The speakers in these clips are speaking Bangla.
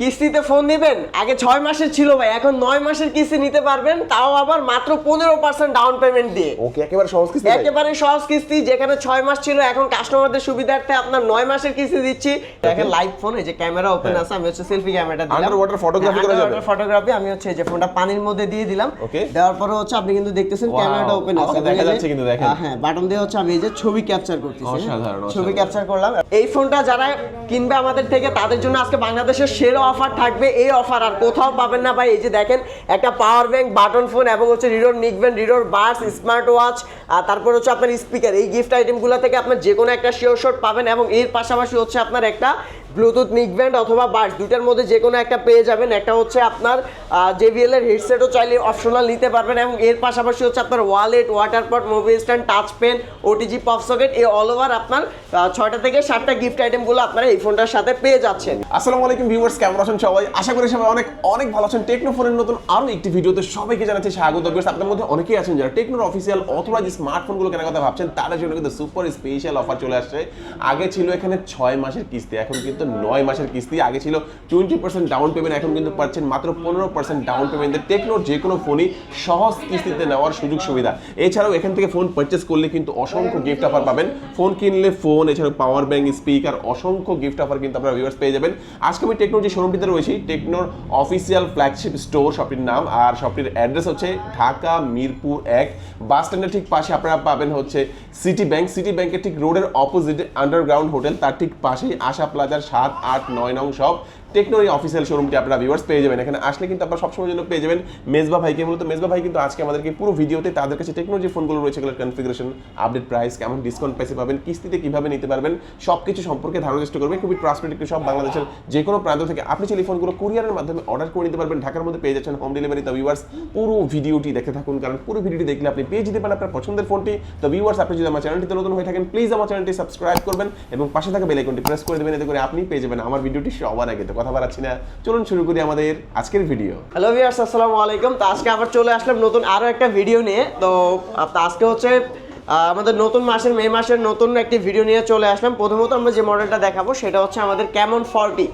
কিস্তিতে ফোন দিবেন? আগে ছয় মাসের ছিল ভাই এখন নয় মাসের কিস্তি নিতে পারবেন তাও আবার মাত্র পনেরো পার্সেন্ট ডাউন পেমেন্ট দিয়ে। ওকে একেবারে সহজ কিস্তি একেবারে সহজ কিস্তি যেখানে ছয় মাস ছিল এখন কাস্টমারদের সুবিধার্থে আপনার নয় মাসের কিস্তি দিচ্ছি। দেখেন লাইভ ফোন এই যে ক্যামেরা ওপেন আছে আমি হচ্ছে সেলফি ক্যামেরাটা দিলাম। হ্যাঁ। Underwater photography করা যাবে? ফটোগ্রাফি আমি হচ্ছে এই যে ফোনটা পানির মধ্যে দিয়ে দিলাম। Okay. দেওয়ার পরে হচ্ছে আপনি কিন্তু দেখতেছেন ক্যামেরাটা ওপেন আছে। দেখা যাচ্ছে কিন্তু দেখেন। হ্যাঁ বাটন দিয়ে হচ্ছে আমি এই যে ছবি ক্যাপচার করতেছি? অসাধারণ, ছবি ক্যাপচার করলাম। এই ফোনটা যারা কিনবে আমাদের থেকে তাদের জন্য আজকে বাংলাদেশের সেরা অফার থাকবে, এই অফার আর কোথাও পাবেন না ভাই। এই যে দেখেন, একটা পাওয়ার ব্যাংক বাটন ফোন এবং হচ্ছে রিডোর নিকবেন রিডোর বার্স স্মার্ট ওয়াচ আর তারপর হচ্ছে আপনার স্পিকার এই গিফট আইটেমগুলো থেকে আপনার যে কোনো একটা শিওর শট পাবেন এবং এর পাশাপাশি হচ্ছে আপনার একটা ব্লুটুথ নিকব্যান্ড অথবা বার্স দুটার মধ্যে যে কোনো একটা পেয়ে যাবেন। একটা হচ্ছে আপনার জেবিএল এর হেডসেটও চাইলে অপশনাল নিতে পারবেন এবং এর পাশাপাশি হচ্ছে আপনার wallet water pot mobile stand touch pen OTG pop socket এই অল ওভার আপনার ছয়টা থেকে সাতটা গিফট আইটেমগুলো আপনারা এই ফোনটার সাথে পেয়ে যাচ্ছেন। আসসালামু আলাইকুম ভিউয়ার্স কেমন আছেন সবাই? আশা করি সবাই অনেক অনেক ভালো আছেন। টেকনো ফোনের নতুন আরও একটি ভিডিওতে সবাইকে জানাচ্ছি স্বাগত। ভিউয়ার্স আপনাদের মধ্যে অনেকেই আছেন যারা টেকনোর অফিসিয়াল অথবা যে স্মার্টফোনগুলো কেনার কথা ভাবছেন, তাদের জন্য কিন্তু সুপার স্পেশাল অফার চলে আসছে। আগে ছিল এখানে ছয় মাসের কিস্তি, এখন কিন্তু নয় মাসের কিস্তি। আগে ছিল টোয়েন্টি পার্সেন্ট ডাউন পেমেন্ট এখন কিন্তু পাচ্ছেন মাত্র পনেরো পার্সেন্ট ডাউন পেমেন্টে টেকনোর যে কোনো ফোনই সহজ কিস্তিতে নেওয়ার সুযোগ সুবিধা। এছাড়াও এখান থেকে ফোন পারচেস করলে কিন্তু অসংখ্য গিফট অফার পাবেন। ফোন কিনলে ফোন এছাড়াও পাওয়ার ব্যাংক স্পিকার অসংখ্য গিফট অফার কিন্তু আপনারা ভিউয়ার্স পেয়ে যাবেন। আজকে আমি টেকনোর যে শোরুমটিতে রয়েছি টেকনোর অফিসিয়াল ফ্ল্যাগশিপ স্টোর শপটির নাম। আর শপটির অ্যাড্রেস হচ্ছে ঢাকা মিরপুর এক। বাস স্ট্যান্ডের ঠিক পাশে আপনারা পাবেন হচ্ছে সিটি ব্যাংক সিটি ব্যাংকের ঠিক রোডের অপোজিট আন্ডারগ্রাউন্ড হোটেল তার ঠিক পাশেই আশা প্লাজার সাত, আট, নয় নং সব টেকনোর অফিসিয়াল শোরুমটি আপনারা ভিউয়ার্স পেয়ে যাবেন। এখানে আসলে কিন্তু আপনারা সবসময় জন্য পেয়ে যাবেন মেজবা ভাইকে। মূলত মেজবা ভাই কিন্তু আজকে আমাদেরকে পুরো ভিডিওতে তাদের কাছে টেকনোলজি ফোনগুলো রয়েছে, এগুলোর কনফিগারেশন আপডেট প্রাইস কেমন ডিসকাউন্ট প্রাইসে পাবেন, কিস্তিতে কীভাবে নিতে পারবেন সব কিছু সম্পর্কে ধারণার চেষ্টা করবেন। খুবই ট্রান্সপারেন্ট একটি সব বাংলাদেশের যে কোনো প্রান্ত থেকে। আপনি এই ফোনগুলো কুরিয়ারের মাধ্যমে অর্ডার করে নিতে পারবেন। ঢাকার মধ্যে পেয়ে যাচ্ছেন হোম ডেলিভারি তো ভিউয়ার্স পুরো ভিডিওটি দেখে থাকুন। কারণ পুরো ভিডিওটি দেখলে আপনি পেয়ে যেতে পারেন আপনার পছন্দের ফোনটি তো ভিউয়ার্স আপনি যদি আমার চ্যানেলটিতে নতুন হয়ে থাকেন প্লিজ আমার চ্যানেলটি সাবস্ক্রাইব করবেন এবং পাশে থাকা বেল আইকনটি প্রেস করে দেবেন। এতে করে আপনি পেয়ে যাবেন আমার ভিডিওটি সবার আগে। কথা বাড়াচ্ছি না। চলুন শুরু করি আমাদের আজকের ভিডিও হ্যালো ভিউয়ার্স আসসালামু আলাইকুম। তো আজকে আবার চলে আসলাম নতুন আরও একটা ভিডিও নিয়ে। তো আজকে হচ্ছে আমাদের নতুন মাসের, মে মাসের নতুন একটি ভিডিও নিয়ে চলে আসলাম। প্রথমত আমরা যে মডেলটা দেখাবো, সেটা হচ্ছে আমাদের ক্যামন ফর্টি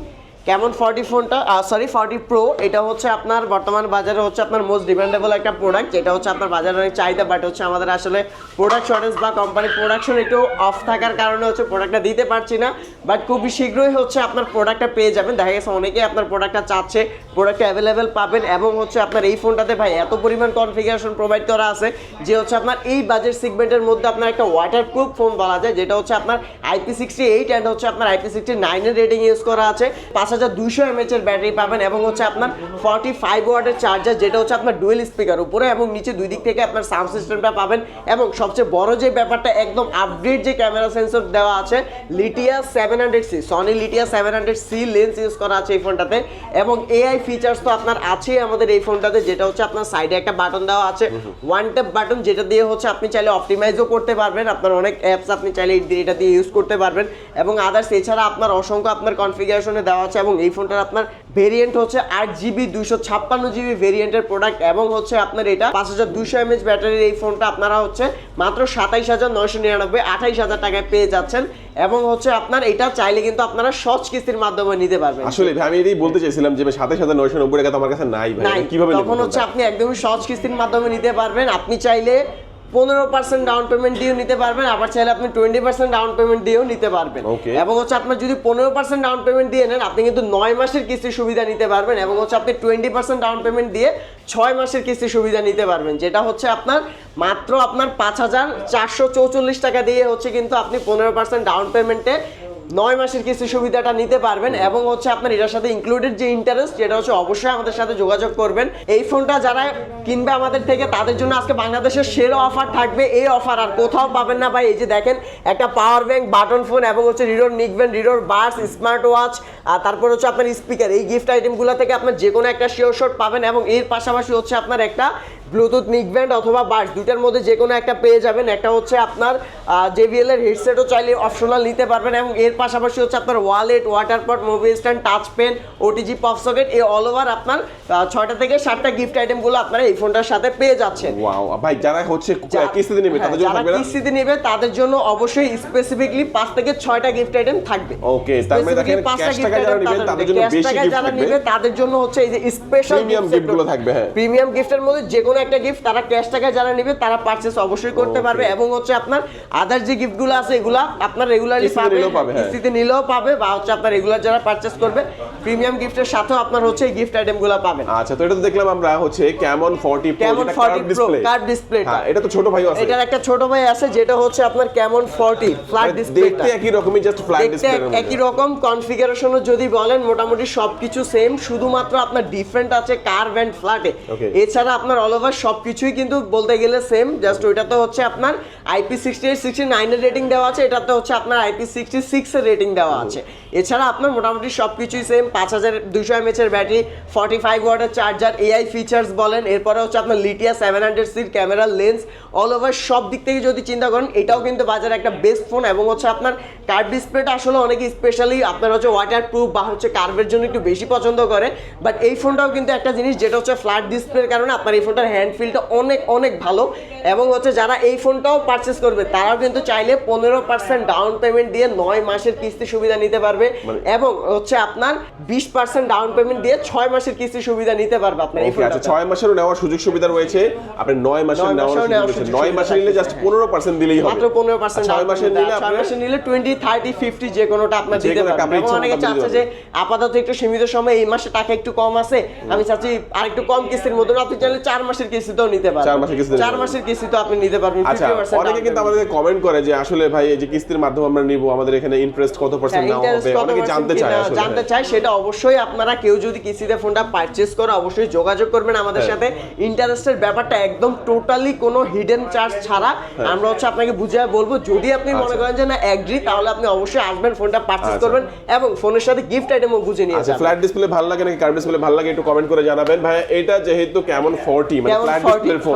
ক্যামন ফর্টি ফোনটা? Sorry forty pro. এটা হচ্ছে আপনার বর্তমান বাজারে হচ্ছে আপনার মোস্ট ডিমান্ডেবল একটা প্রোডাক্ট যেটা হচ্ছে আপনার বাজারে অনেক চাহিদা বাট হচ্ছে আমাদের আসলে প্রোডাক্ট শর্টেজ বা কোম্পানির প্রোডাকশন একটু অফ থাকার কারণে হচ্ছে প্রোডাক্টটা দিতে পারছি না। বাট খুবই শীঘ্রই হচ্ছে আপনার প্রোডাক্টটা পেয়ে যাবেন। দেখা গেছে অনেকেই আপনার প্রোডাক্টটা চাচ্ছে প্রোডাক্টটা অ্যাভেলেবেল পাবেন এবং হচ্ছে আপনার এই ফোনটাতে ভাই এত পরিমাণ কনফিগারেশন প্রোভাইড করা আছে যে হচ্ছে আপনার এই বাজেট সেগমেন্টের মধ্যে আপনার একটা ওয়াটারপ্রুফ ফোন বলা যায়, যেটা হচ্ছে আপনার আইপি সিক্সটি এইট অ্যান্ড হচ্ছে আপনার আইপি সিক্সটি নাইনের রেটিং ইউজ করা আছে। পাঁচ হাজার দুইশো এমএচ এর ব্যাটারি পাবেন এবং হচ্ছে আপনার ফর্টি ফাইভ ওয়াটের চার্জার যেটা হচ্ছে আপনার ডুয়েল স্পিকার উপরে এবং নিচে দুই দিক থেকে আপনার সাউন্ড সিস্টেমটা পাবেন এবং সবচেয়ে বড় যে ব্যাপারটা, একদম আপডেট যে ক্যামেরা সেন্সর দেওয়া আছে Lytia seven hundred C Sony Lytia seven hundred C lens use করা আছে এই ফোনটাতে এবং এআই ফিচার্স তো আপনার আছেই আমাদের এই ফোনটাতে, যেটা হচ্ছে আপনার সাইডে একটা বাটন দেওয়া আছে ওয়ান ট্যাপ বাটন যেটা দিয়ে হচ্ছে আপনি চাইলে অপটিমাইজও করতে পারবেন, আপনার অনেক অ্যাপস আপনি চাইলে এটা দিয়ে ইউজ করতে পারবেন এবং আদার্স এছাড়া আপনার অসংখ্য আপনার কনফিগারেশনে দেওয়া আছে এবং এই ফোনটার আপনার ভেরিয়েন্ট হচ্ছে আট জিবি দুইশো ছাপ্পান্ন জিবি ভেরিয়েন্টের প্রোডাক্ট এবং হচ্ছে আপনার এটা পাঁচ হাজার দুইশো এমএচ ব্যাটারির এই ফোনটা আপনারা হচ্ছে মাত্র সাতাইশ হাজার নয়শো নিরানব্বই আঠাইশ হাজার টাকায় পেয়ে যাচ্ছেন এবং হচ্ছে আপনার এটা চাইলে কিন্তু আপনারা সহজ কিস্তির মাধ্যমে নিতে পারবেন। আসলে ভাই আমি এটাই বলতে চাইছিলাম যে সাতাশ হাজার নয়শো নব্বই টাকা তো আমার কাছে নাই ভাই কীভাবে তখন হচ্ছে আপনি একদমই সহজ কিস্তির মাধ্যমে নিতে পারবেন। আপনি চাইলে পনেরো পার্সেন্ট ডাউন পেমেন্ট দিয়েও নিতে পারবেন আবার চাইলে আপনি টোয়েন্টি পার্সেন্ট ডাউন পেমেন্ট দিয়েও নিতে পারবেন। এবং হচ্ছে আপনার যদি পনেরো পার্সেন্ট ডাউন পেমেন্ট দিয়ে নেন আপনি কিন্তু নয় মাসের কিস্তির সুবিধা নিতে পারবেন এবং হচ্ছে আপনি টোয়েন্টি পার্সেন্ট ডাউন পেমেন্ট দিয়ে ছয় মাসের কিস্তির সুবিধা নিতে পারবেন যেটা হচ্ছে আপনার মাত্র আপনার পাঁচ হাজার চারশো চৌচল্লিশ টাকা দিয়ে হচ্ছে কিন্তু আপনি পনেরো পার্সেন্ট ডাউন পেমেন্টে নয় মাসের কিস্তি সুবিধাটা নিতে পারবেন এবং হচ্ছে আপনার এটার সাথে ইনক্লুডেড যে ইন্টারেস্ট যেটা হচ্ছে অবশ্যই আমাদের সাথে যোগাযোগ করবেন। এই ফোনটা যারা কিনবে আমাদের থেকে তাদের জন্য আজকে বাংলাদেশের সেরা অফার থাকবে। এই অফার আর কোথাও পাবেন না ভাই এই যে দেখেন একটা পাওয়ার ব্যাংক বাটন ফোন এবং হচ্ছে রিডোর নিকবেন রিডোর বার্স স্মার্ট ওয়াচ আর তারপর হচ্ছে আপনার স্পিকার এই গিফট আইটেমগুলো থেকে আপনার যে কোনো একটা শিওর শট পাবেন এবং এর পাশাপাশি হচ্ছে আপনার একটা ব্লুটুথ নিকব্যান্ড অথবা বাস দুটার মধ্যে যে কোনো একটা পেয়ে যাবেন। একটা হচ্ছে আপনার জেবিএল এর হেডসেটও চাইলে অপশনাল নিতে পারবেন এবং এর পাশাপাশি হচ্ছে আপনার wallet water pot movie stand touch pen OTG pop socket এই অল ওভার আপনার ছয়টা থেকে সাতটা গিফট আইটেমগুলো আপনারা এই ফোনটার সাথে পেয়ে যাচ্ছেন। ওয়াও ভাই যারা হচ্ছে কিস্তিতে নেবে হ্যাঁ, তাদের জন্য যারা থাকবে কিস্তিতে নেবে তাদের জন্য অবশ্যই স্পেসিফিকলি পাঁচ থেকে ছয়টা গিফট আইটেম থাকবে। Okay, তার মানে দেখেন টাকা যারা নেবেন তাদের জন্য বেশি gift যারা নেবে তাদের জন্য হচ্ছে এই যে স্পেশাল Premium gift গুলো থাকবে, হ্যাঁ। প্রিমিয়াম গিফটের মধ্যে যে কোনো একটা গিফট তারা ক্যাশ টাকা যারা নেবে তারা পারচেস অবশ্যই করতে পারবে এবং হচ্ছে আপনার আদার যে গিফটগুলো আছে এগুলা আপনার রেগুলারলি কিস্তিতে কিস্তিতে নিলেও পাবে বা হচ্ছে আপনার রেগুলার যারা পারচেস করবে প্রিমিয়াম গিফটের সাথেও আপনার হচ্ছে এই গিফট আইটেমগুলো পাবেন। আচ্ছা তো এটা তো দেখলাম আমরা হচ্ছে কেমন 40 প্রো যেটা 40 কার্ভ Pro ডিসপ্লে হ্যাঁ এটা তো ছোট ভাইও আছে। এটার একটা ছোট ভাই আছে যেটা হচ্ছে আপনার কেমন 40 ফ্ল্যাট ডিসপ্লেটা দেখতে একই রকমই জাস্ট ফ্ল্যাট ডিসপ্লে এক- একই রকম কনফিগারেশনও যদি বলেন মোটামুটি সবকিছু সেম শুধুমাত্র আপনার ডিফারেন্ট আছে কার্ভ অ্যান্ড ফ্ল্যাটে এছাড়া আপনার অল ওভার সবকিছুই কিন্তু বলতে গেলে সেম জাস্ট ওইটাতে হচ্ছে আপনার আইপি সিক্সটি এইট সিক্সটি নাইনের রেটিং দেওয়া আছে এটাতে হচ্ছে আপনার আইপি সিক্সটি সিক্সের রেটিং দেওয়া আছে। এছাড়া আপনার মোটামুটি সব কিছুই সেম পাঁচ হাজার দুশো এমএচ এর ব্যাটারি ফর্টি ফাইভ ওয়াটের চার্জার এআই ফিচার্স বলেন, এরপরে হচ্ছে আপনার লিটিয়া সেভেন হান্ড্রেড সির ক্যামেরা লেন্স অল ওভার সব দিক থেকে যদি চিন্তা করেন, এটাও কিন্তু বাজারে একটা বেস্ট ফোন এবং হচ্ছে আপনার কার্ভ ডিসপ্লেটা আসলে অনেকে স্পেশালি আপনার হচ্ছে ওয়াটার প্রুফ বা হচ্ছে কার্ভের জন্য একটু বেশি পছন্দ করে বাট এই ফোনটাও কিন্তু একটা জিনিস যেটা হচ্ছে ফ্ল্যাট ডিসপ্লের কারণে আপনার এই ফোনটার হ্যান্ড ফিলটা অনেক অনেক ভালো এবং হচ্ছে যারা এই ফোনটাও পারচেস করবে, তারাও কিন্তু চাইলে পনেরো পার্সেন্ট ডাউন পেমেন্ট দিয়ে নয় মাসের কিস্তি সুবিধা নিতে পারবে। মানে- এবং হচ্ছে আপনার বিশ পার্সেন্ট ডাউন পেমেন্ট দিয়ে ছয় মাসের কিস্তি সুবিধা নিতে পারবে আপনার আচ্ছা ছয় মাসেরও নেওয়ার সুযোগ সুবিধা রয়েছে। আপনি নয় মাসের নেওয়ার সুযোগ নয় মাসের নিলে জাস্ট। পনেরো পার্সেন্ট দিলেই হবে। মাত্র পনেরো পার্সেন্ট ছয় মাসের নিলে ছয় মাসে নিলে টোয়েন্টি থার্টি ফিফটি যে কোনোটা আপনার দিতে পারবেন। অনেকে চাচ্ছে যে আপাতত একটু সীমিত সময় এই মাসে টাকা একটু কম আছে। আমি চাচ্ছি আর একটু কম কিস্তির মধ্যে। আপনি চাইলে চার মাসের কিস্তিতেও নিতে পারবেন। চার মাসের কিস্তিতে চার মাসের কিস্তিতেও আপনি নিতে পারবেন। আচ্ছা অনেকে কিন্তু আমাদের কমেন্ট করে যে আসলে ভাই এই যে কিস্তির মাধ্যমে আমরা নিব আমাদের এখানে ইন্টারেস্ট কত পার্সেন্ট হ্যাঁ, নেওয়া হবে? অনেকে জানতে কি চায় জানতে হ্যাঁ। চায় সেটা অবশ্যই আপনারা কেউ যদি কিস্তিতে ফোনটা পারচেজ করে অবশ্যই যোগাযোগ করবেন আমাদের হ্যাঁ। সাথে। ইন্টারেস্টের ব্যাপারটা একদম টোটালি কোনো হিডেন চার্জ ছাড়া। আমরা হচ্ছে আপনাকে বুঝিয়ে বলব যদি আপনি মনে হ্যাঁ। আচ্ছা। করেন যে না এগ্রি তাহলে আপনি অবশ্যই আসবেন ফোনটা পারচেজ আচ্ছা। করবেন এবং ফোনের সাথে গিফট আইটেমও বুঝে নিয়ে আচ্ছা ফ্ল্যাট ডিসপ্লে ভালো লাগে নাকি কার্ভ ডিসপ্লে ভালো লাগে একটু কমেন্ট করে জানাবেন। ভাই এটা যেহেতু কেমন 40 মানে ফ্ল্যাট ডিসপ্লে ফোন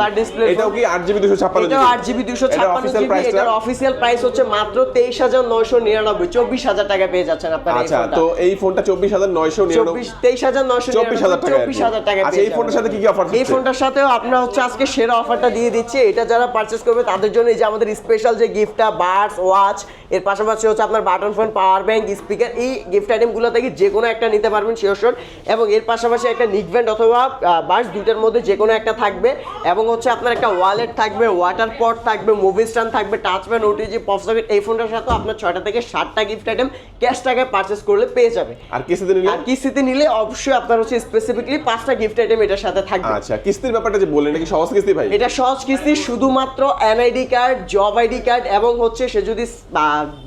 এটাও কি 8GB 256 এটাও আট জিবি দুশো ছাপ্পান্ন অফিসিয়াল জিবি এটার অফিসিয়াল প্রাইস হচ্ছে মাত্র তেইশ হাজার নয়শো নিরানব্বই চব্বিশ হাজার টাকা পেয়ে আপনার আচ্ছা তো এই ফোনটা 24999 চব্বিশ তেইশ হাজার নয়শো চব্বিশ হাজার টাকা চব্বিশ হাজার টাকা আচ্ছা এই ফোনটার সাথে কি কি অফার এই ফোনটার সাথেও আমরা হচ্ছে আজকে সেরা অফারটা দিয়ে দিচ্ছি। এটা যারা পারচেস করবে তাদের জন্য এই যে আমাদের স্পেশাল যে গিফটটা বার্ডস ওয়াচ এর পাশাপাশি হচ্ছে আপনার button phone power bank speaker এই গিফট আইটেমগুলো থেকে যে কোনো একটা নিতে পারবেন শিওর এবং এর পাশাপাশি একটা নিকব্যান্ড অথবা বার্ডস দুইটার মধ্যে যে কোনো একটা থাকবে। এবং হচ্ছে আপনার একটা ওয়ালেট থাকবে ওয়াটার পট থাকবে মুভি স্ট্যান্ড থাকবে touch pen OTG pop socket এই ফোনটার সাথে আপনার ছয়টা থেকে সাতটা গিফট আইটেম ক্যাশ টাকায় পারচেস করলে পেয়ে যাবে। আর কিস্তিতে নিলে? আর কিস্তিতে নিলে অবশ্যই আপনার হচ্ছে স্পেসিফিকলি পাঁচটা গিফট আইটেম এটার সাথে থাকবে। আচ্ছা কিস্তির ব্যাপারটা যে বললেন নাকি সহজ কিস্তি ভাই? এটা সহজ কিস্তি শুধুমাত্র NID card job ID card এবং হচ্ছে সে যদি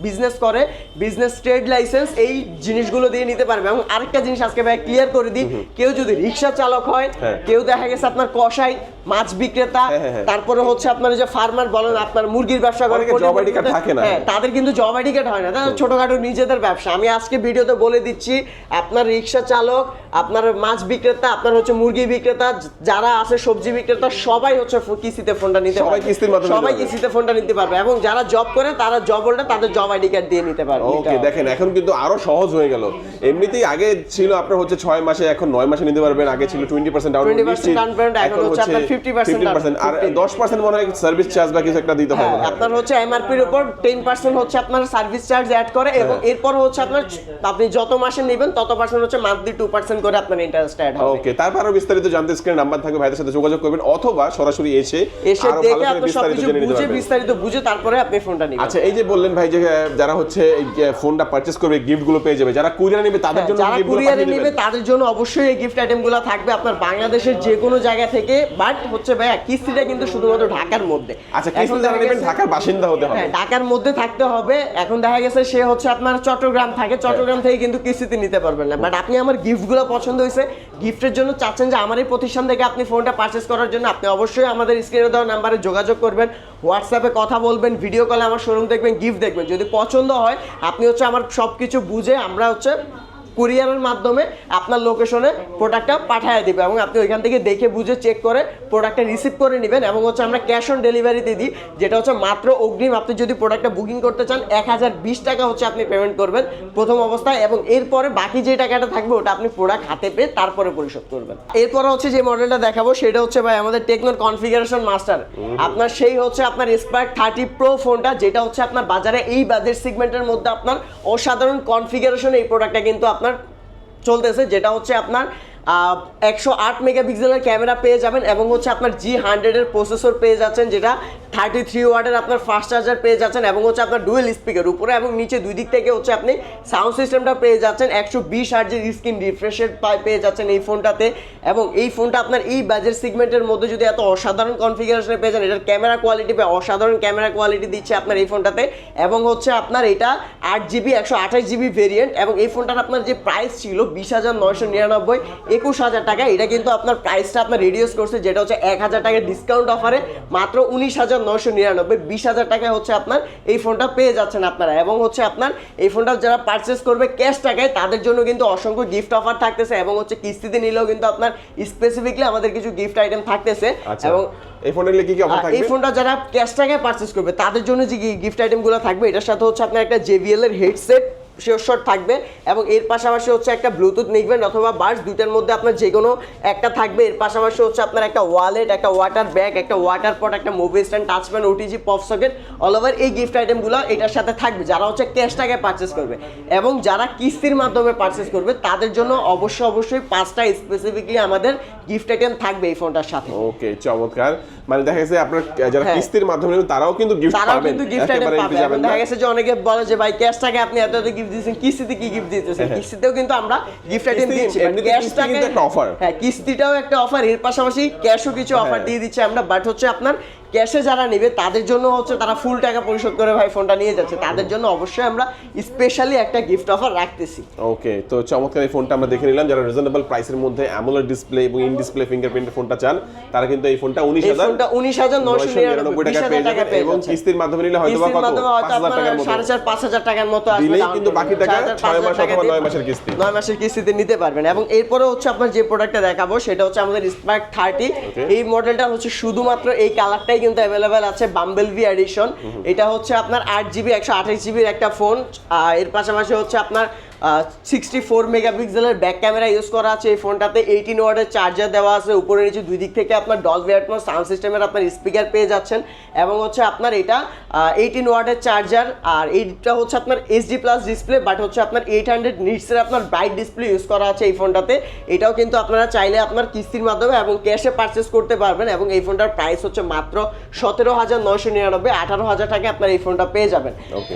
বিজনেস করে বিজনেস ট্রেড লাইসেন্স এই জিনিসগুলো দিয়ে নিতে পারবে। এবং আরেকটা জিনিস আজকে ভাই ক্লিয়ার করে দিই কেউ যদি রিক্সা চালক হয় হ্যাঁ। কেউ দেখা গেছে আপনার কষাই মাছ বিক্রেতা হ্যাঁ, হ্যাঁ। তারপরে হচ্ছে আপনার যে ফার্মার বলেন আপনার মুরগির ব্যবসা করে job ID card থাকে না। তাদের কিন্তু জব আইডি কার্ড হয় না। তাদের ছোটখাটো নিজেদের ব্যবসা। আমি আজকে ভিডিওতে বলে দিচ্ছি আপনার রিক্সা চালক আপনার মাছ বিক্রেতা আপনার হচ্ছে মুরগি বিক্রেতা যারা আছে সবজি বিক্রেতা সবাই হচ্ছে কিস্তিতে ফোনটা নিতে সবাই কিস্তির মাধ্যমে সবাই কিস্তিতে ফোনটা নিতে পারবে এবং যারা জব করে তারা জব হোল্ডার তাদের জব আইডি কার্ড দিয়ে নিতে পারবে। ওকে দেখেন এখন কিন্তু আরও সহজ হয়ে গেল। এমনিতেই আগে ছিল আপনার হচ্ছে ছয় মাসে এখন নয় মাসে নিতে পারবেন আগে ছিল twenty percent down 20% down payment, এখন হচ্ছে আপনার 50% আর দশ পার্সেন্ট মনে হয় সার্ভিস চার্জ বা কিছু একটা দিতে হবে হ্যাঁ, আপনার হচ্ছে এমআরপি এর উপর টেন পার্সেন্ট হচ্ছে আপনার সার্ভিস চার্জ অ্যাড করে এবং হ্যাঁ। এরপর হচ্ছে আপনার আপনি যত মাসে নেবেন তত পার্সেন্ট হচ্ছে মান্থলি টু পার্সেন্ট করে আপনার ইন্টারেস্ট অ্যাড হবে। ওকে তারপর আরও বিস্তারিত জানতে স্ক্রিন নাম্বার থাকবে ভাইদের সাথে যোগাযোগ করবেন অথবা সরাসরি এসে এসে দেখে আপনি সবকিছু বুঝে বিস্তারিত বুঝে তারপরে আপনি ফোনটা নিবেন। আচ্ছা এই যে বললেন ভাই যে যারা হচ্ছে এই ফোনটা পারচেজ করবে গিফটগুলো পেয়ে যাবে যারা কুরিয়ার নেবে তাদের জন্য হ্যাঁ, যারা গুলো কুরিয়ারে নেবে তাদের জন্য অবশ্যই এই গিফট আইটেমগুলো থাকবে আপনার বাংলাদেশের যে কোনো জায়গা থেকে বাট হচ্ছে ভাইয়া কিস্তিটা কিন্তু শুধুমাত্র ঢাকার মধ্যে। আচ্ছা কিস্তি যারা নেবেন ঢাকার বাসিন্দা হতে হবে। হ্যাঁ ঢাকার মধ্যে থাকতে হবে এখন দেখা গেছে সে হচ্ছে আপনার চট্টগ্রাম থাকে, চট্টগ্রাম থেকে কিন্তু কিস্তিতে নিতে পারবেন না। বাট আপনি আমার গিফটগুলো পছন্দ হয়েছে গিফটের জন্য চাচ্ছেন যে আমার এই প্রতিষ্ঠান থেকে আপনি ফোনটা পারচেস করার জন্য, আপনি অবশ্যই আমাদের স্ক্রিনে দেওয়া নাম্বারে যোগাযোগ করবেন হোয়াটসঅ্যাপে কথা বলবেন ভিডিও কলে আমার শোরুম দেখবেন গিফট দেখবেন। যদি পছন্দ হয়, আপনি হচ্ছে আমার সব কিছু বুঝে আমরা হচ্ছে কুরিয়ারের মাধ্যমে আপনার লোকেশনে প্রোডাক্টটা পাঠিয়ে দিবে এবং আপনি ওইখান থেকে দেখে বুঝে চেক করে প্রোডাক্টটা রিসিভ করে নেবেন এবং হচ্ছে আমরা ক্যাশ অন ডেলিভারিতে দিই যেটা হচ্ছে মাত্র অগ্রিম আপনি যদি প্রোডাক্টটা বুকিং করতে চান এক হাজার বিশ টাকা হচ্ছে আপনি পেমেন্ট করবেন প্রথম অবস্থায় এবং এরপরে বাকি যে টাকাটা থাকবে ওটা আপনি প্রোডাক্ট হাতে পেয়ে তারপরে পরিশোধ করবেন। এরপরে হচ্ছে যে মডেলটা দেখাবো সেটা হচ্ছে ভাই আমাদের টেকনোর কনফিগারেশন মাস্টার আপনার সেই হচ্ছে আপনার স্পার্ক থার্টি প্রো ফোনটা যেটা হচ্ছে আপনার বাজারে এই বাজেট সেগমেন্টের মধ্যে আপনার অসাধারণ কনফিগারেশন এই প্রোডাক্টটা কিন্তু আপনার চলতেছে যেটা হচ্ছে আপনার একশো আট মেগাপিক্সেলের ক্যামেরা পেয়ে যাবেন এবং হচ্ছে আপনার জি হান্ড্রেডের প্রসেসর পেয়ে যাচ্ছেন, যেটা থার্টি থ্রি ওয়ার্ডের আপনার ফাস্ট চার্জার পেয়ে যাচ্ছেন এবং হচ্ছে আপনার ডুয়েল স্পিকার উপরে এবং নিচে দুই দিক থেকে হচ্ছে আপনি সাউন্ড সিস্টেমটা পেয়ে যাচ্ছেন, একশো বিশ হার্জের স্ক্রিন রিফ্রেশের পেয়ে যাচ্ছেন এই ফোনটাতে এবং এই ফোনটা আপনার এই বাজেট সিগমেন্টের মধ্যে যদি এত অসাধারণ কনফিগারেশনে পেয়ে যান, এটার ক্যামেরা কোয়ালিটি পেয়ে অসাধারণ ক্যামেরা কোয়ালিটি দিচ্ছে আপনার এই ফোনটাতে এবং হচ্ছে আপনার এটা আট জিবি একশো আঠাশ জিবি ভেরিয়েন্ট এবং এই ফোনটার আপনার যে প্রাইস ছিল বিশ হাজার নয়শো নিরানব্বই একুশ হাজার টাকা এটা কিন্তু আপনার প্রাইসটা আপনার রিডিউস করছে যেটা হচ্ছে এক হাজার টাকার ডিসকাউন্ট অফারে মাত্র উনিশ হাজার নয়শো নিরানব্বই বিশ হাজার টাকায় হচ্ছে আপনার এই ফোনটা পেয়ে যাচ্ছেন আপনারা। এবং হচ্ছে আপনার এই ফোনটা যারা পারচেস করবে ক্যাশ টাকায় তাদের জন্য কিন্তু অসংখ্য গিফট অফার থাকতেছে এবং হচ্ছে কিস্তিতে নিলেও কিন্তু আপনার স্পেসিফিকলি আমাদের কিছু গিফট আইটেম থাকতেছে। আচ্ছা এবং এই ফোনে নিলে কি কি অফার এই ফোনটা যারা ক্যাশ টাকায় পারচেস করবে তাদের জন্য যে গিফট আইটেমগুলো থাকবে এটার সাথে হচ্ছে আপনার একটা জেবিএল এর হেডসেট শিওর থাকবে এবং এর পাশাপাশি হচ্ছে একটা ব্লুটুথ নিকবেন অথবা বার্স দুইটার মধ্যে আপনার যে কোনো একটা থাকবে। এর পাশাপাশি হচ্ছে আপনার একটা ওয়ালেট একটা ওয়াটার ব্যাগ একটা ওয়াটার পট একটা mobile stand touch pen OTG pop socket all over এই গিফট আইটেমগুলো এটার সাথে থাকবে। যারা হচ্ছে ক্যাশ টাকায় পারচেস করবে এবং যারা কিস্তির মাধ্যমে পারচেস করবে তাদের জন্য অবশ্যই অবশ্যই পাঁচটা স্পেসিফিকলি আমাদের গিফট আইটেম থাকবে এই ফোনটার সাথে। ওকে চমৎকার। মানে দেখা গেছে আপনার যারা হ্যাঁ। কিস্তির মাধ্যমে তারাও কিন্তু গিফট পাবেন। তারাও কিন্তু গিফট আইটেম একেবারে পাবে এমনি যাবেন দেখা গেছে যে অনেকে বলে যে ভাই ক্যাশ টাকা আপনি এত এত গিফট দিয়েছেন কিস্তিতে কি গিফট দিতেছেন হ্যাঁ। কিস্তিতেও কিন্তু আমরা গিফট আইটেম দিয়েছি দিচ্ছি এমনিতে ক্যাশ কিস্তি টাকা কিন্তু একটা অফার হ্যাঁ কিস্তিটাও একটা অফার এর পাশাপাশি ক্যাশও কিছু অফার হ্যাঁ। দিয়ে দিচ্ছি আমরা বাট হচ্ছে আপনার ক্যাশে যারা নেবে তাদের জন্য হচ্ছে তারা ফুল টাকা পরিশোধ করে ভাই ফোনটা নিয়ে যাচ্ছে। তাদের জন্য অবশ্যই আমরা স্পেশালি একটা গিফট অফার রাখতেছি। ওকে তো চমৎকার এই ফোনটা আমরা দেখে নিলাম। যারা রিজনেবল প্রাইসের মধ্যে অ্যামোলেড ডিসপ্লে এবং ইন ডিসপ্লে ফিঙ্গারপ্রিন্টের ফোনটা চান তারা কিন্তু এই ফোনটা উনিশ হাজার ফোনটা উনিশ হাজার নয়শো নিরানব্বই টাকা পেয়ে যাবেন এবং কিস্তির মাধ্যমে নিলে হয়তো বা কত? পাঁচ হাজার টাকার মতো। সাড়ে চার পাঁচ হাজার টাকার মতো আসবে কিন্তু। বাকি টাকা ছয় মাস অথবা নয় মাসের কিস্তি। নয় মাসের কিস্তিতে নিতে পারবেন এবং এরপরে হচ্ছে আপনার যে প্রোডাক্টটা দেখাবো সেটা হচ্ছে আমাদের স্পার্ক থার্টি এই মডেলটা হচ্ছে শুধুমাত্র এই কালারটাই কিন্তু অ্যাভেলেবেল আছে বাম্বেল ভি এডিশন এটা হচ্ছে আপনার আট জিবি একশো আঠাশ জিবির একটা ফোন এর পাশাপাশি হচ্ছে আপনার সিক্সটি ফোর মেগাপিক্সেলের ব্যাক ক্যামেরা ইউজ করা আছে এই ফোনটাতে এইটিন ওয়ার্ডের চার্জার দেওয়া আছে উপরে নিচে দুই দিক থেকে আপনার ডলবি অ্যাটমস সাউন্ড সিস্টেমের আপনার স্পিকার পেয়ে যাচ্ছেন। এবং হচ্ছে আপনার এটা এইটিন ওয়ার্ডের চার্জার আর এইটা হচ্ছে আপনার এইচডি প্লাস ডিসপ্লে বাট হচ্ছে আপনার এইট হান্ড্রেড নিটসের আপনার ব্রাইট ডিসপ্লে ইউজ করা আছে এই ফোনটাতে এটাও কিন্তু আপনারা চাইলে আপনার কিস্তির মাধ্যমে এবং ক্যাশে পারচেস করতে পারবেন এবং এই ফোনটার প্রাইস হচ্ছে মাত্র সতেরো হাজার নয়শো নিরানব্বই আঠারো হাজার টাকা আপনার এই ফোনটা পেয়ে যাবেন।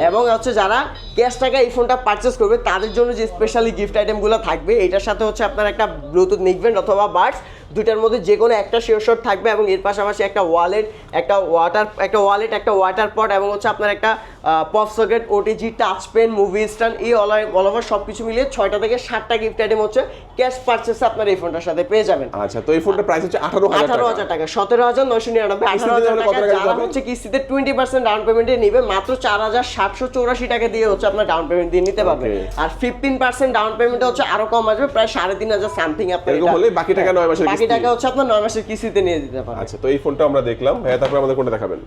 এবং হচ্ছে যারা ক্যাশ টাকা এই ফোনটা পারচেস করবে তাদের জন্য যে স্পেশালি গিফট আইটেমগুলো থাকবে, এটার সাথে হচ্ছে আপনার একটা ব্লুটুথ নিকবেন অথবা বার্ডস দুইটার মধ্যে যে কোনো একটা শিওর শট থাকবে এবং এর পাশাপাশি একটা ওয়ালেট একটা ওয়াটার একটা ওয়ালেট একটা ওয়াটার পট এবং হচ্ছে আপনার একটা pop socket OTG touch pen movie stand এই অল অল ওভার সব কিছু মিলিয়ে ছয়টা থেকে সাতটা গিফট আইটেম হচ্ছে ক্যাশ পারচেসে আপনার এই ফোনটার সাথে পেয়ে যাবেন। আচ্ছা তো এই ফোনটার প্রাইস হচ্ছে আঠারো আঠারো হাজার টাকা সতেরো হাজার নয়শো নিরানব্বই। আঠারো হাজার টাকা টাকা যারা হচ্ছে কিস্তিতে টোয়েন্টি পার্সেন্ট ডাউন পেমেন্টে নিবে মাত্র চার হাজার সাতশো চৌরাশি টাকা দিয়ে হচ্ছে আপনার ডাউন পেমেন্ট দিয়ে নিতে পারবে। আর ফিফটিন পার্সেন্ট ডাউন পেমেন্টে হচ্ছে আরও কম আসবে প্রায় সাড়ে তিন হাজার সামথিং আপনার হলে বাকি টাকা নয় মাসের বাকি টাকা হচ্ছে আপনার নয় মাসের কিস্তিতে নিয়ে দিতে পারবে আচ্ছা তো এই ফোনটা আমরা দেখলাম। ভাইয়া তারপরে আমাদের কোনটা দেখাবেন?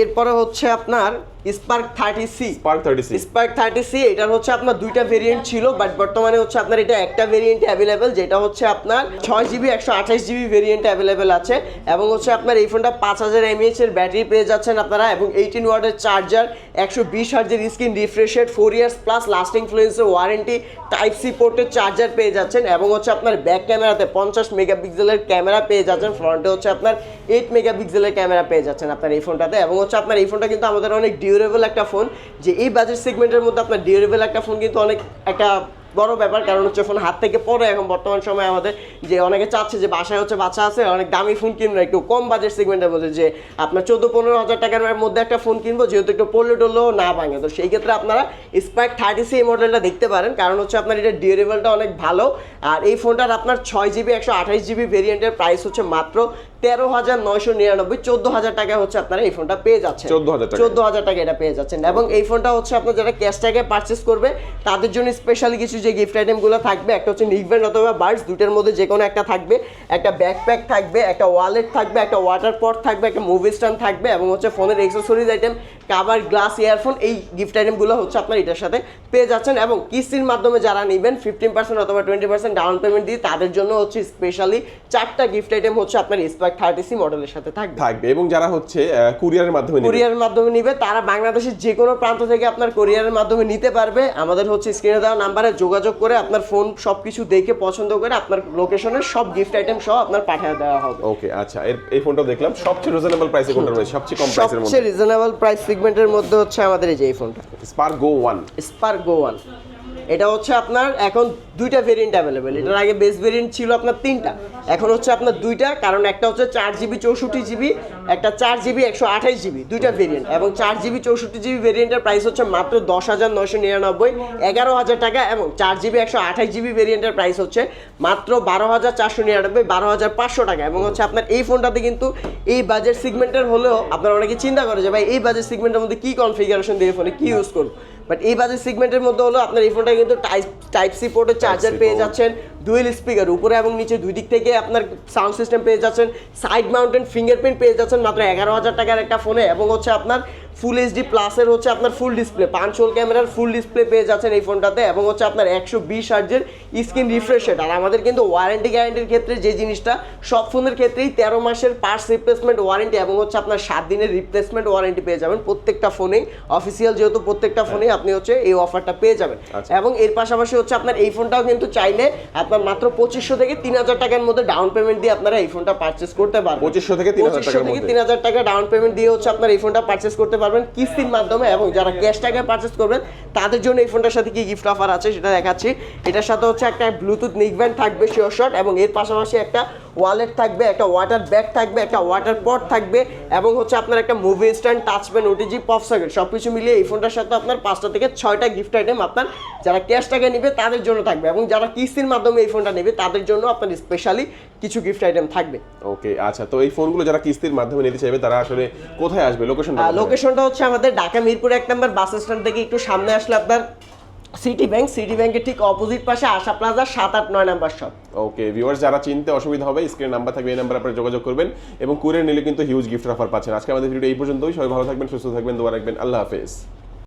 এরপরে হচ্ছে আপনার Spark thirty C Spark thirty six Spark thirty C এটার হচ্ছে আপনার দুইটা ভেরিয়েন্ট ছিল বাট বর্তমানে হচ্ছে আপনার এটা একটা ভেরিয়েন্ট অ্যাভেলেবেল যেটা হচ্ছে আপনার ছয় জিবি একশো আঠাশ জিবি ভেরিয়েন্ট অ্যাভেলেবেল আছে এবং হচ্ছে আপনার এই ফোনটা পাঁচ হাজার এমএএচ এর ব্যাটারি পেয়ে যাচ্ছেন আপনারা এবং এইটিন ওয়ার্ডের চার্জার একশো বিশ হার্জের screen refreshed four years plus lasting ফ্লুয়েন্সের warranty type C পোর্টের চার্জার পেয়ে যাচ্ছেন এবং হচ্ছে আপনার ব্যাক ক্যামেরাতে পঞ্চাশ মেগাপিক্সেলের ক্যামেরা পেয়ে যাচ্ছেন। ফ্রন্টে হচ্ছে আপনার এইট মেগাপিক্সেলের ক্যামেরা পেয়ে যাচ্ছেন আপনার এই ফোনটাতে এবং হচ্ছে আপনার এই ফোনটা কিন্তু আমাদের অনেক ডিউরেবল একটা ফোন যে এই বাজেট সেগমেন্টের মধ্যে আপনার ডিউরেবল একটা ফোন কিন্তু অনেক একটা বড় ব্যাপার, কারণ হচ্ছে ফোন হাত থেকে পড়ে। এখন বর্তমান সময়ে আমাদের যে অনেকে চাচ্ছে যে বাসায় হচ্ছে বাচ্চা আছে, অনেক দামি ফোন কিনবো, একটু কম বাজেট সেগমেন্টের মধ্যে যে আপনার চোদ্দ পনেরো হাজার টাকার মধ্যে একটা ফোন কিনবো, যেহেতু একটু পড়লে টললেও না ভাঙে। তো সেই ক্ষেত্রে আপনারা স্পাইক থার্টি সি মডেলটা দেখতে পারেন, কারণ হচ্ছে আপনার এটা ডিউরেবলটা অনেক ভালো। আর এই ফোনটার আপনার ছয় জিবি একশো আঠাশ জিবি ভেরিয়েন্টের প্রাইস হচ্ছে মাত্র তেরো হাজার নয়শো নিরানব্বই চোদ্দ হাজার টাকা হচ্ছে আপনারা এই ফোনটা পেয়ে যাচ্ছেন। চোদ্দ হাজার টাকা। এটা পেয়ে যাচ্ছেন। এবং এই ফোনটা হচ্ছে আপনার যারা ক্যাশ টাকায় পারচেস করবে তাদের জন্য স্পেশালি কিছু যে গিফট আইটেমগুলো থাকবে একটা হচ্ছে নিকব্যান্ড অথবা বার্ডস দুটোর মধ্যে যে কোনো একটা থাকবে। একটা ব্যাকপ্যাক থাকবে একটা ওয়ালেট থাকবে একটা ওয়াটার পট থাকবে একটা মুভি স্ট্যান্ড থাকবে এবং হচ্ছে ফোনের accessories item cover glass earphone এই গিফট আইটেমগুলো হচ্ছে আপনার এটার সাথে পেয়ে যাচ্ছেন এবং কিস্তির মাধ্যমে যারা নেবেন ফিফটিন পার্সেন্ট অথবা টোয়েন্টি পার্সেন্ট ডাউন পেমেন্ট দিয়ে তাদের জন্য হচ্ছে স্পেশালি চারটা গিফট আইটেম হচ্ছে আপনার স্পার্ক থার্টি সি মডেলের সাথে থাকবে। থাকবে এবং যারা হচ্ছে কুরিয়ারের মাধ্যমে কুরিয়ারের মাধ্যমে নিবে তারা বাংলাদেশের যে কোনো প্রান্ত থেকে আপনার কুরিয়ারের মাধ্যমে নিতে পারবে। আমাদের হচ্ছে স্ক্রিনে দেওয়া নাম্বারে যোগাযোগ করে আপনার ফোন সবকিছু দেখে পছন্দ করে আপনার লোকেশনের সব গিফট আইটেম সহ আপনার পাঠিয়ে দেওয়া হবে। ওকে আচ্ছা এই ফোনটা দেখলাম। সবচেয়ে রিজনেবল প্রাইসে কোনটা রয়েছে? সবচেয়ে কম প্রাইসের মধ্যে। সবচেয়ে রিজনেবল প্রাইস সেগমেন্টের মধ্যে হচ্ছে আমাদের এই যে এই ফোনটা। Spark go one Spark go one এটা হচ্ছে আপনার এখন দুইটা ভেরিয়েন্ট অ্যাভেলেবেল এটার আগে বেস ভেরিয়েন্ট ছিল আপনার তিনটা। এখন হচ্ছে আপনার দুইটা কারণ একটা হচ্ছে চার জিবি চৌষট্টি জিবি একটা চার জিবি একশো আঠাশ জিবি দুইটা ভেরিয়েন্ট এবং চার জিবি চৌষট্টি জিবি ভেরিয়েন্টের প্রাইস হচ্ছে মাত্র দশ হাজার নয়শো নিরানব্বই এগারো হাজার টাকা এবং চার জিবি একশো আঠাশ জিবি ভেরিয়েন্টের প্রাইস হচ্ছে মাত্র বারো হাজার চারশো নিরানব্বই বারো হাজার পাঁচশো টাকা। এবং হচ্ছে আপনার এই ফোনটাতে কিন্তু এই বাজেট সিগমেন্টের হলেও আপনারা অনেকে চিন্তা করে যে ভাই এই বাজেট সিগমেন্টের মধ্যে কি কনফিগারেশন দিয়ে ফোনে কি ইউজ করব? বাট এই বাজেট সিগমেন্টের মধ্যে হলো আপনার এই ফোনটা কিন্তু টাইপ টাইপ সি পোর্টের চার্জার পেয়ে যাচ্ছেন ডুয়েল স্পিকার উপরে এবং নিচে দুই দিক থেকে আপনার সাউন্ড সিস্টেম পেয়ে যাচ্ছেন সাইড মাউন্টেন ফিঙ্গারপ্রিন্ট পেয়ে যাচ্ছেন মাত্র এগারো হাজার টাকার একটা ফোনে এবং হচ্ছে আপনার ফুল এইচডি প্লাসের হচ্ছে আপনার ফুল ডিসপ্লে পাঁচ হোল ক্যামেরার ফুল ডিসপ্লে পেয়ে যাচ্ছেন এই ফোনটাতে এবং হচ্ছে আপনার একশো বিশ হার্জের স্ক্রিন রিফ্রেশ রেট আর আমাদের কিন্তু ওয়ারেন্টি গ্যারেন্টির ক্ষেত্রে যে জিনিসটা সব ফোনের ক্ষেত্রেই তেরো মাসের পার্টস রিপ্লেসমেন্ট ওয়ারেন্টি এবং হচ্ছে আপনার সাত দিনের রিপ্লেসমেন্ট ওয়ারেন্টি পেয়ে যাবেন প্রত্যেকটা ফোনেই অফিসিয়াল যেহেতু প্রত্যেকটা ফোনেই আপনি হচ্ছে এই অফারটা পেয়ে যাবেন। আচ্ছা। এবং এর পাশাপাশি হচ্ছে আপনার এই ফোনটাও কিন্তু চাইলে আপনার মাত্র পঁচিশশো থেকে তিন হাজার টাকার মধ্যে ডাউন পেমেন্ট দিয়ে আপনারা এই ফোনটা পারচেস করতে পারবেন। 2500 থেকে 3000 পঁচিশশো থেকে তিন হাজার টাকা ডাউন পেমেন্ট দিয়ে হচ্ছে আপনার এই ফোনটা পারচেস করতে পারবেন। কিস্তির মাধ্যমে এবং যারা ক্যাশ টাকায় পারচেস করবেন তাদের জন্য এই ফোনটার সাথে কি গিফট অফার আছে সেটা দেখাচ্ছি। এটার সাথে হচ্ছে একটা ব্লুটুথ নিকব্যান্ড থাকবে শিওর শট এবং এর পাশাপাশি একটা ওয়ালেট থাকবে একটা ওয়াটার ব্যাগ থাকবে একটা ওয়াটার পট থাকবে এবং হচ্ছে আপনার একটা movie stand touch pen OTG pop socket সব কিছু মিলিয়ে এই ফোনটার সাথে আপনার পাঁচটা থেকে ছয়টা গিফট আইটেম আপনার যারা ক্যাশ টাকা নেবে তাদের জন্য থাকবে এবং যারা কিস্তির মাধ্যমে এই ফোনটা নেবে তাদের জন্য আপনার স্পেশালি কিছু গিফট আইটেম থাকবে। ওকে আচ্ছা তো এই ফোনগুলো যারা কিস্তির মাধ্যমে নিতে চাইবে তারা আসলে কোথায় আসবে? লোকেশনটা লোকেশনটা হচ্ছে আমাদের ঢাকা মিরপুর এক নম্বর বাস স্ট্যান্ড থেকে একটু সামনে আসলে আপনার সিটি ব্যাংক সিটি ব্যাংকের ঠিক অপোজিট পাশে আশা প্লাজা সাত আট নয় নাম্বার শপ ওকে ভিউয়ার্স যারা চিনতে অসুবিধা হবে স্ক্রিন নাম্বার থাকবে, এই নাম্বার আপনারা যোগাযোগ করবেন এবং কুরিয়ার নিলে কিন্তু হিউজ গিফট অফার পাচ্ছেন। আজকে আমাদের ভিডিও এই পর্যন্তই। সবাই ভালো থাকবেন, সুস্থ থাকবেন, দোয়া রাখবেন। আল্লাহ হাফেজ।